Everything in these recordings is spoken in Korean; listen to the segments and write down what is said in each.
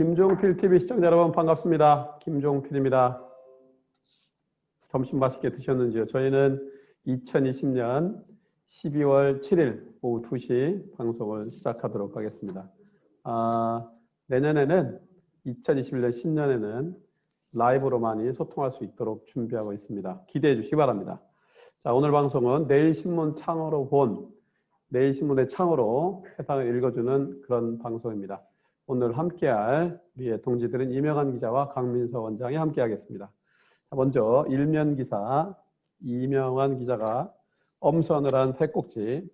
김종필 TV 시청자 여러분 반갑습니다. 김종필입니다. 점심 맛있게 드셨는지요? 저희는 2020년 12월 7일 오후 2시 방송을 시작하도록 하겠습니다. 아, 내년에는 2021년 신년에는 라이브로 많이 소통할 수 있도록 준비하고 있습니다. 기대해 주시기 바랍니다. 자, 오늘 방송은 내일신문 창으로 본 내일신문의 창으로 세상을 읽어주는 그런 방송입니다. 오늘 함께할 우리의 동지들은 이명환 기자와 강민서 원장이 함께하겠습니다. 먼저 일면 기사 이명환 기자가 엄선을 한 세 꼭지.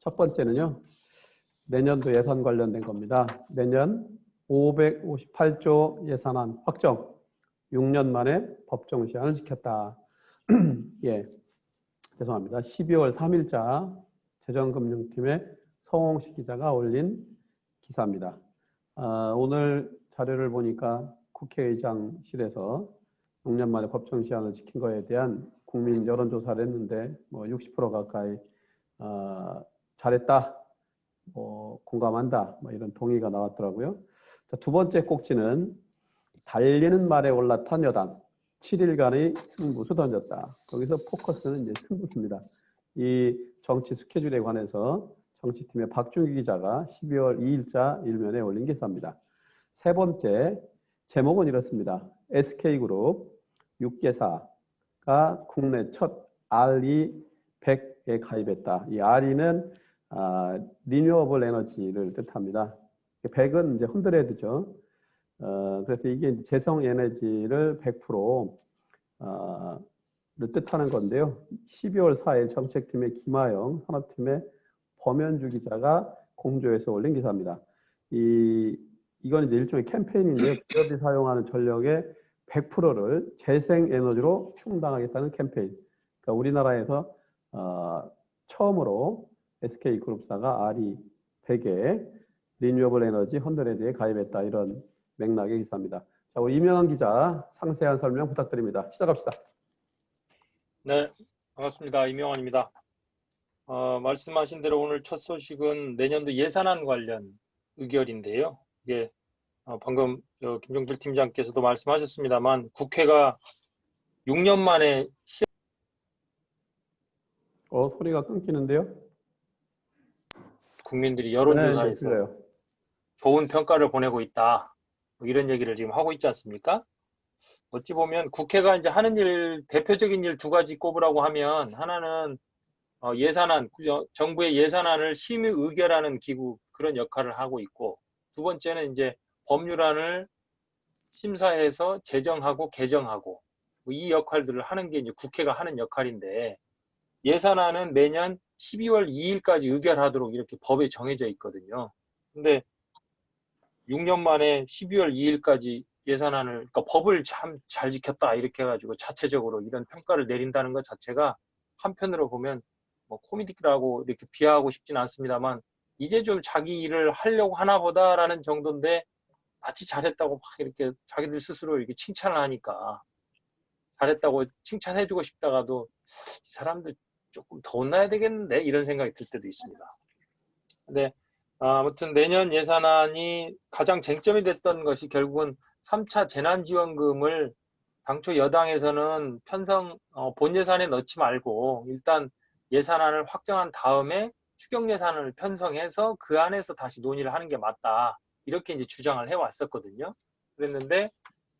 첫 번째는요. 내년도 예산 관련된 겁니다. 내년 558조 예산안 확정. 6년 만에 법정 시한을 지켰다. 예. 죄송합니다. 12월 3일자 재정금융팀의 성홍식 기자가 올린 기사입니다. 아, 오늘 자료를 보니까 국회의장실에서 6년 만에 법정 시한을 지킨 거에 대한 국민 여론조사를 했는데 뭐 60% 가까이 어, 잘했다, 뭐 공감한다, 뭐 이런 동의가 나왔더라고요. 자, 두 번째 꼭지는 달리는 말에 올라탄 여당 7일간의 승부수 던졌다. 여기서 포커스는 이제 승부수입니다. 이 정치 스케줄에 관해서 정치팀의 박준기 기자가 12월 2일자 일면에 올린 기사입니다. 세 번째 제목은 이렇습니다. SK그룹 6개사가 국내 첫 RE 100에 가입했다. 이 RE는 아, 리뉴어블 에너지를 뜻합니다. 100은 이제 헌드레드죠. 어, 그래서 이게 재성 에너지를 100%를 어, 뜻하는 건데요. 12월 4일 정책팀의 김하영, 산업팀의 범현주 기자가 공조해서 올린 기사입니다. 이 이건 이제 일종의 캠페인인데요. 기업이 사용하는 전력의 100%를 재생 에너지로 충당하겠다는 캠페인. 그러니까 우리나라에서 어, 처음으로 SK 그룹사가 RE 100에 리뉴어블 에너지 헌드레드에 가입했다 이런 맥락의 기사입니다. 자, 우리 이명환 기자 상세한 설명 부탁드립니다. 시작합시다. 네, 반갑습니다. 이명환입니다. 어, 말씀하신 대로 오늘 첫 소식은 내년도 예산안 관련 의결인데요. 이게 어, 방금 김종필 팀장께서도 말씀하셨습니다만 국회가 6년 만에 시... 어 소리가 끊기는데요. 국민들이 여론조사에서 네, 좋은 평가를 보내고 있다. 뭐 이런 얘기를 지금 하고 있지 않습니까? 어찌 보면 국회가 이제 하는 일 대표적인 일 두 가지 꼽으라고 하면 하나는 어, 예산안 정부의 예산안을 심의 의결하는 기구 그런 역할을 하고 있고 두 번째는 이제 법률안을 심사해서 제정하고 개정하고 뭐 이 역할들을 하는 게 이제 국회가 하는 역할인데 예산안은 매년 12월 2일까지 의결하도록 이렇게 법에 정해져 있거든요. 근데 6년 만에 12월 2일까지 예산안을 그러니까 법을 참 잘 지켰다 이렇게 해가지고 자체적으로 이런 평가를 내린다는 것 자체가 한편으로 보면 뭐 코미디라고 이렇게 비하하고 싶지는 않습니다만 이제 좀 자기 일을 하려고 하나 보다라는 정도인데 마치 잘했다고 막 이렇게 자기들 스스로 이렇게 칭찬을 하니까 잘했다고 칭찬해주고 싶다가도 이 사람들 조금 더 혼나야 되겠는데 이런 생각이 들 때도 있습니다. 근데 아무튼 내년 예산안이 가장 쟁점이 됐던 것이 결국은 3차 재난지원금을 당초 여당에서는 편성 어, 본 예산에 넣지 말고 일단 예산안을 확정한 다음에 추경 예산을 편성해서 그 안에서 다시 논의를 하는 게 맞다. 이렇게 이제 주장을 해왔었거든요. 그랬는데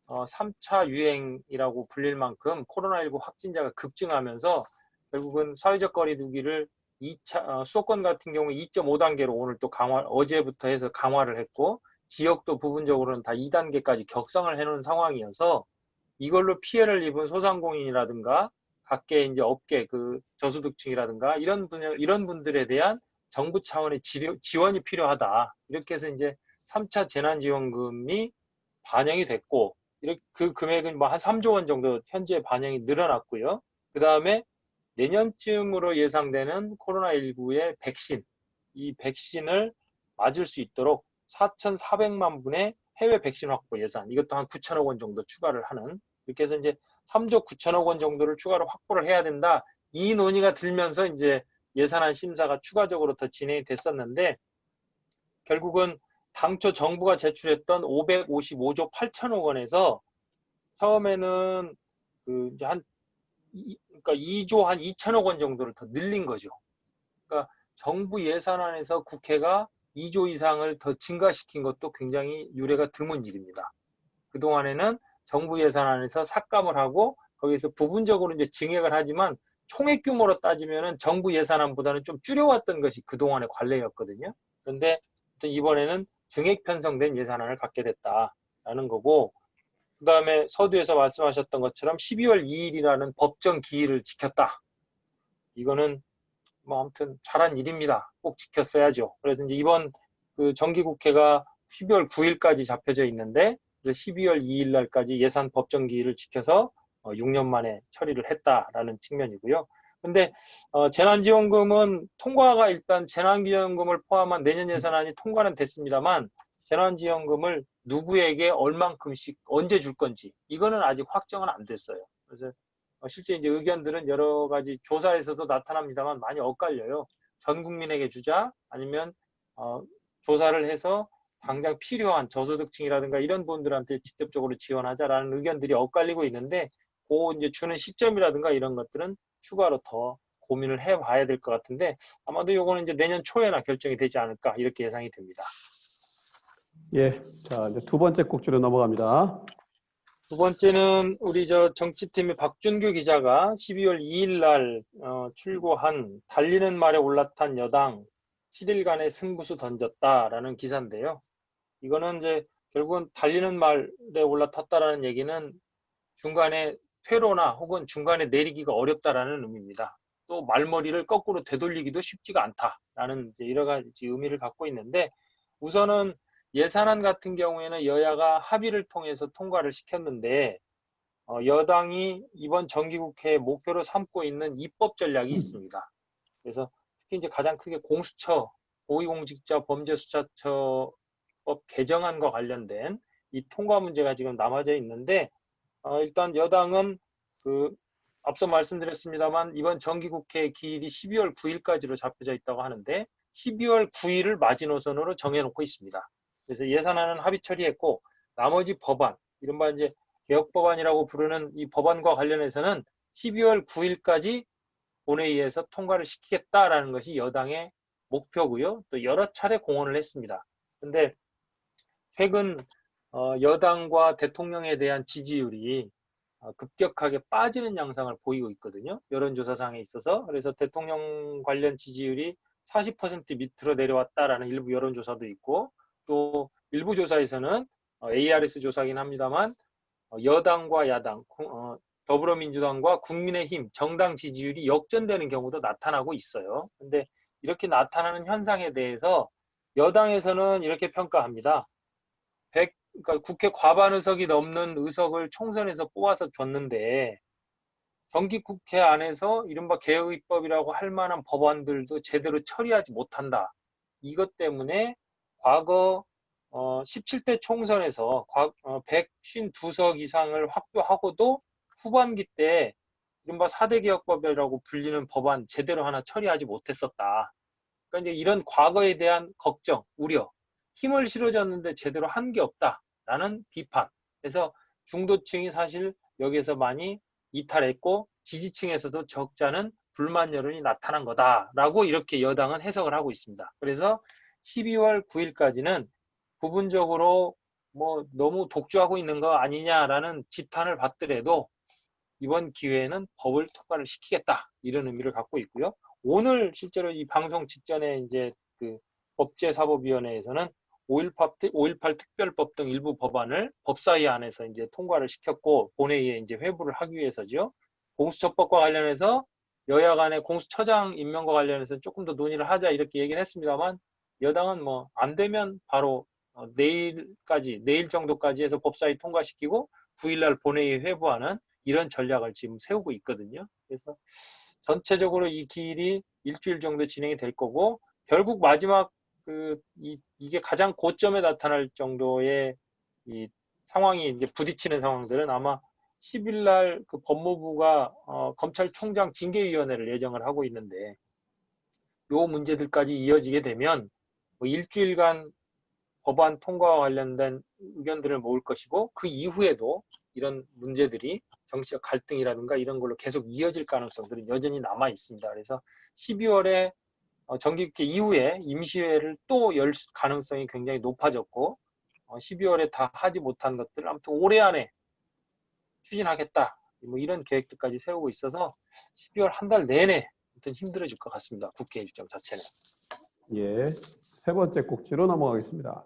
어, 3차 유행이라고 불릴 만큼 코로나19 확진자가 급증하면서 결국은 사회적 거리두기를 2차 어, 수도권 같은 경우 2.5단계로 오늘 또 강화 어제부터 해서 강화를 했고 지역도 부분적으로는 다 2단계까지 격상을 해놓은 상황이어서 이걸로 피해를 입은 소상공인이라든가 각계 이제 업계 그 저소득층이라든가 이런 분 이런 분들에 대한 정부 차원의 지료, 지원이 필요하다 이렇게 해서 이제 3차 재난지원금이 반영이 됐고 이렇게 그 금액은 뭐 한 3조 원 정도 현재 반영이 늘어났고요. 그 다음에 내년쯤으로 예상되는 코로나19의 백신, 이 백신을 맞을 수 있도록 4,400만 분의 해외 백신 확보 예산, 이것도 한 9천억 원 정도 추가를 하는 이렇게 해서 이제 3조 9천억 원 정도를 추가로 확보를 해야 된다. 이 논의가 들면서 이제 예산안 심사가 추가적으로 더 진행이 됐었는데 결국은 당초 정부가 제출했던 555조 8천억 원에서 처음에는 그 이제 한 이- 그러니까 2조 한 2천억 원 정도를 더 늘린 거죠. 그러니까 정부 예산안에서 국회가 2조 이상을 더 증가시킨 것도 굉장히 유례가 드문 일입니다. 그동안에는 정부 예산안에서 삭감을 하고 거기에서 부분적으로 이제 증액을 하지만 총액 규모로 따지면은 정부 예산안보다는 좀 줄여왔던 것이 그동안의 관례였거든요. 그런데 이번에는 증액 편성된 예산안을 갖게 됐다라는 거고 그 다음에 서두에서 말씀하셨던 것처럼 12월 2일이라는 법정 기일을 지켰다. 이거는 뭐 아무튼 잘한 일입니다. 꼭 지켰어야죠. 그래서 이제 이번 그 정기국회가 12월 9일까지 잡혀져 있는데 그래서 12월 2일 날까지 예산 법정 기일을 지켜서 어, 6년 만에 처리를 했다라는 측면이고요. 근데 어, 재난지원금은 통과가 일단 재난지원금을 포함한 내년 예산안이 통과는 됐습니다만 재난지원금을 누구에게 얼만큼씩 언제 줄 건지 이거는 아직 확정은 안 됐어요. 그래서 어, 실제 이제 의견들은 여러 가지 조사에서도 나타납니다만 많이 엇갈려요. 전 국민에게 주자 아니면 어, 조사를 해서 당장 필요한 저소득층이라든가 이런 분들한테 직접적으로 지원하자라는 의견들이 엇갈리고 있는데 그 이제 주는 시점이라든가 이런 것들은 추가로 더 고민을 해봐야 될 것 같은데 아마도 요거는 이제 내년 초에나 결정이 되지 않을까 이렇게 예상이 됩니다. 예, 자 이제 두 번째 꼭지로 넘어갑니다. 두 번째는 우리 저 정치팀의 박준규 기자가 12월 2일 날 어, 출고한 달리는 말에 올라탄 여당 7일간의 승부수 던졌다라는 기사인데요. 이거는 이제 결국은 달리는 말에 올라탔다라는 얘기는 중간에 퇴로나 혹은 중간에 내리기가 어렵다라는 의미입니다. 또 말머리를 거꾸로 되돌리기도 쉽지가 않다라는 이제 여러 가지 의미를 갖고 있는데 우선은 예산안 같은 경우에는 여야가 합의를 통해서 통과를 시켰는데 어, 여당이 이번 정기국회에 목표로 삼고 있는 입법 전략이 있습니다. 그래서 특히 이제 가장 크게 공수처, 고위공직자 범죄수사처 법 개정안과 관련된 이 통과 문제가 지금 남아져 있는데 어, 일단 여당은 그 앞서 말씀드렸습니다만 이번 정기국회 기일이 12월 9일까지로 잡혀져 있다고 하는데 12월 9일을 마지노선으로 정해놓고 있습니다. 그래서 예산안은 합의 처리했고 나머지 법안, 이른바 이제 개혁 법안이라고 부르는 이 법안과 관련해서는 12월 9일까지 본회의에서 통과를 시키겠다라는 것이 여당의 목표고요. 또 여러 차례 공언을 했습니다. 근데 최근 어, 여당과 대통령에 대한 지지율이 어, 급격하게 빠지는 양상을 보이고 있거든요. 여론조사상에 있어서. 그래서 대통령 관련 지지율이 40% 밑으로 내려왔다라는 일부 여론조사도 있고 또 일부 조사에서는 어, ARS 조사긴 합니다만 어, 여당과 야당, 어, 더불어민주당과 국민의힘 정당 지지율이 역전되는 경우도 나타나고 있어요. 근데 이렇게 나타나는 현상에 대해서 여당에서는 이렇게 평가합니다. 100, 그러니까 국회 과반 의석이 넘는 의석을 총선에서 뽑아서 줬는데 정기국회 안에서 이른바 개혁 입법이라고 할 만한 법안들도 제대로 처리하지 못한다. 이것 때문에 과거 어, 17대 총선에서 과, 어, 152석 이상을 확보하고도 후반기 때 이른바 4대 개혁법이라고 불리는 법안 제대로 하나 처리하지 못했었다. 그러니까 이제 이런 과거에 대한 걱정, 우려, 힘을 실어줬는데 제대로 한 게 없다라는 비판. 그래서 중도층이 사실 여기에서 많이 이탈했고 지지층에서도 적잖은 불만 여론이 나타난 거다라고 이렇게 여당은 해석을 하고 있습니다. 그래서 12월 9일까지는 부분적으로 뭐 너무 독주하고 있는 거 아니냐라는 지탄을 받더라도 이번 기회에는 법을 통과를 시키겠다 이런 의미를 갖고 있고요. 오늘 실제로 이 방송 직전에 이제 그 법제사법위원회에서는 5.18, 5.18 특별법 등 일부 법안을 법사위 안에서 이제 통과를 시켰고 본회의에 이제 회부를 하기 위해서죠. 공수처법과 관련해서 여야 간의 공수처장 임명과 관련해서 조금 더 논의를 하자 이렇게 얘기를 했습니다만 여당은 뭐 안 되면 바로 어, 내일까지 내일 정도까지 해서 법사위 통과시키고 9일날 본회의에 회부하는 이런 전략을 지금 세우고 있거든요. 그래서 전체적으로 이 기일이 일주일 정도 진행이 될 거고 결국 마지막 그 이, 이게 가장 고점에 나타날 정도의 이 상황이 이제 부딪히는 상황들은 아마 10일 날 그 법무부가 어, 검찰총장 징계위원회를 예정을 하고 있는데 요 문제들까지 이어지게 되면 뭐 일주일간 법안 통과와 관련된 의견들을 모을 것이고 그 이후에도 이런 문제들이 정치적 갈등이라든가 이런 걸로 계속 이어질 가능성들은 여전히 남아 있습니다. 그래서 12월에 어, 정기국회 이후에 임시회를 또 열 가능성이 굉장히 높아졌고 12월에 다 하지 못한 것들을 아무튼 올해 안에 추진하겠다. 뭐 이런 계획들까지 세우고 있어서 12월 한 달 내내 아무튼 힘들어질 것 같습니다. 국회 일정 자체는. 예. 세 번째 꼭지로 넘어가겠습니다.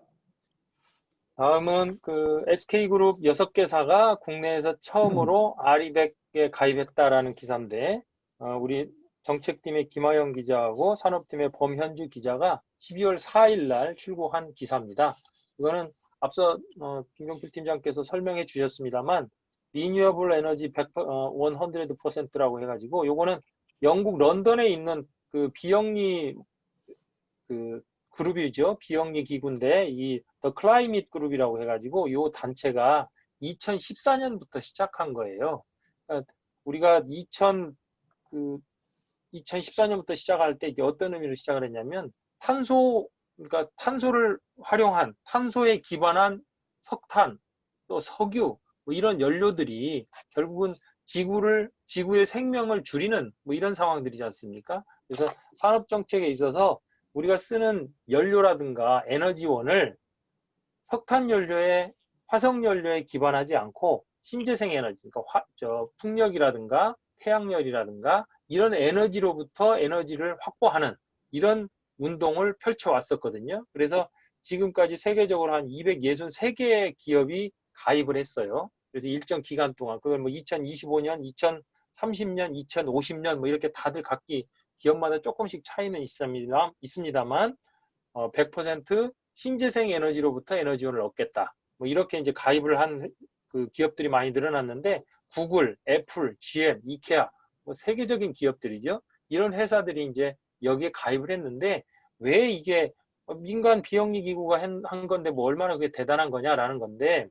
다음은 그 SK그룹 6개사가 국내에서 처음으로 아리백에 가입했다라는 기사인데 어, 우리 정책팀의 김하영 기자하고 산업팀의 범현주 기자가 12월 4일 날 출고한 기사입니다. 이거는 앞서 어, 김종필 팀장께서 설명해 주셨습니다만 리뉴어블 에너지 100, 어, 100%라고 해가지고 요거는 영국 런던에 있는 그 비영리 그 그룹이죠. 비영리 기구인데 이 더 클라이밋 그룹이라고 해가지고 요 단체가 2014년부터 시작한 거예요. 그러니까 우리가 2000 그 2014년부터 시작할 때 이게 어떤 의미로 시작을 했냐면 탄소 그러니까 탄소를 활용한 탄소에 기반한 석탄 또 석유 뭐 이런 연료들이 결국은 지구를 지구의 생명을 줄이는 뭐 이런 상황들이지 않습니까? 그래서 산업 정책에 있어서 우리가 쓰는 연료라든가 에너지원을 석탄 연료에 화석 연료에 기반하지 않고 신재생 에너지, 그러니까 화, 저 풍력이라든가 태양열이라든가 이런 에너지로부터 에너지를 확보하는 이런 운동을 펼쳐 왔었거든요. 그래서 지금까지 세계적으로 한 263개의 기업이 가입을 했어요. 그래서 일정 기간 동안 그걸 뭐 2025년, 2030년, 2050년 뭐 이렇게 다들 각기 기업마다 조금씩 차이는 있습니다, 있습니다만 어, 100% 신재생 에너지로부터 에너지원을 얻겠다. 뭐 이렇게 이제 가입을 한 그 기업들이 많이 늘어났는데 구글, 애플, GM, 이케아 뭐 세계적인 기업들이죠. 이런 회사들이 이제 여기에 가입을 했는데 왜 이게 민간 비영리 기구가 한, 한 건데 뭐 얼마나 그게 대단한 거냐라는 건데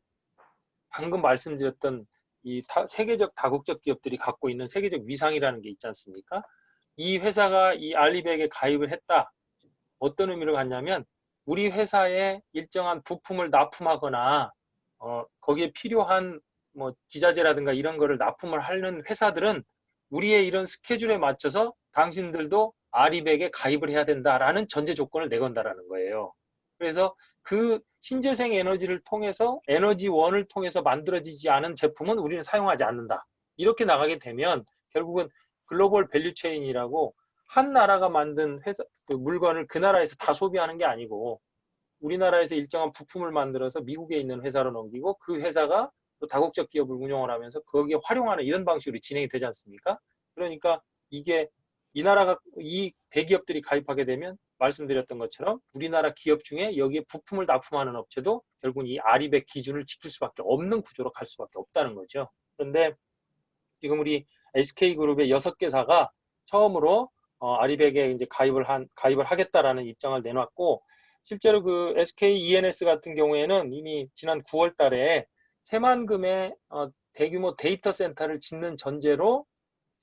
방금 말씀드렸던 이 타, 세계적 다국적 기업들이 갖고 있는 세계적 위상이라는 게 있지 않습니까? 이 회사가 이 알리백에 가입을 했다. 어떤 의미를 갖냐면 우리 회사에 일정한 부품을 납품하거나 어, 거기에 필요한 뭐 기자재라든가 이런 거를 납품을 하는 회사들은 우리의 이런 스케줄에 맞춰서 당신들도 아리백에 가입을 해야 된다라는 전제 조건을 내건다라는 거예요. 그래서 그 신재생 에너지를 통해서 에너지원을 통해서 만들어지지 않은 제품은 우리는 사용하지 않는다. 이렇게 나가게 되면 결국은 글로벌 밸류 체인이라고 한 나라가 만든 회사, 그 물건을 그 나라에서 다 소비하는 게 아니고 우리나라에서 일정한 부품을 만들어서 미국에 있는 회사로 넘기고 그 회사가 또 다국적 기업을 운영을 하면서 거기에 활용하는 이런 방식으로 진행이 되지 않습니까? 그러니까 이게 이 나라가 이 대기업들이 가입하게 되면 말씀드렸던 것처럼 우리나라 기업 중에 여기에 부품을 납품하는 업체도 결국 이 아리백 기준을 지킬 수밖에 없는 구조로 갈 수밖에 없다는 거죠. 그런데 지금 우리 SK그룹의 여섯 개사가 처음으로 어, 아리백에 이제 가입을 한 가입을 하겠다라는 입장을 내놨고 실제로 그 SK ENS 같은 경우에는 이미 지난 9월달에 새만금의 어, 대규모 데이터 센터를 짓는 전제로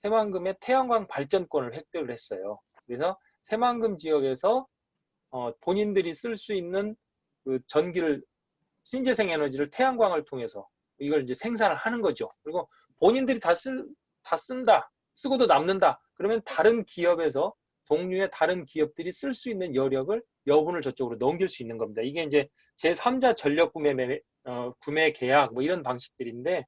새만금의 태양광 발전권을 획득을 했어요. 그래서 새만금 지역에서 어, 본인들이 쓸 수 있는 그 전기를 신재생 에너지를 태양광을 통해서 이걸 이제 생산을 하는 거죠. 그리고 본인들이 다, 쓸, 다 쓴다, 쓰고도 남는다. 그러면 다른 기업에서 동류의 다른 기업들이 쓸 수 있는 여력을 여분을 저쪽으로 넘길 수 있는 겁니다. 이게 이제 제3자 전력 구매, 매, 어, 구매 계약 뭐 이런 방식들인데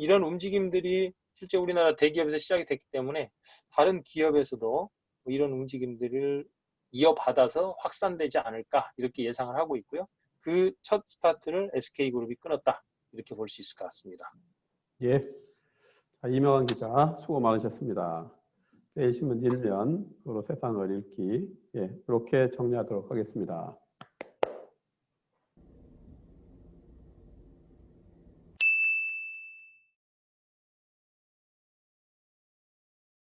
이런 움직임들이 실제 우리나라 대기업에서 시작이 됐기 때문에 다른 기업에서도 뭐 이런 움직임들을 이어받아서 확산되지 않을까 이렇게 예상을 하고 있고요. 그 첫 스타트를 SK그룹이 끊었다 이렇게 볼 수 있을 것 같습니다. 예. 자, 이명환 기자 수고 많으셨습니다. 내일 신문 1면으로 세상을 읽기 예, 이렇게 정리하도록 하겠습니다.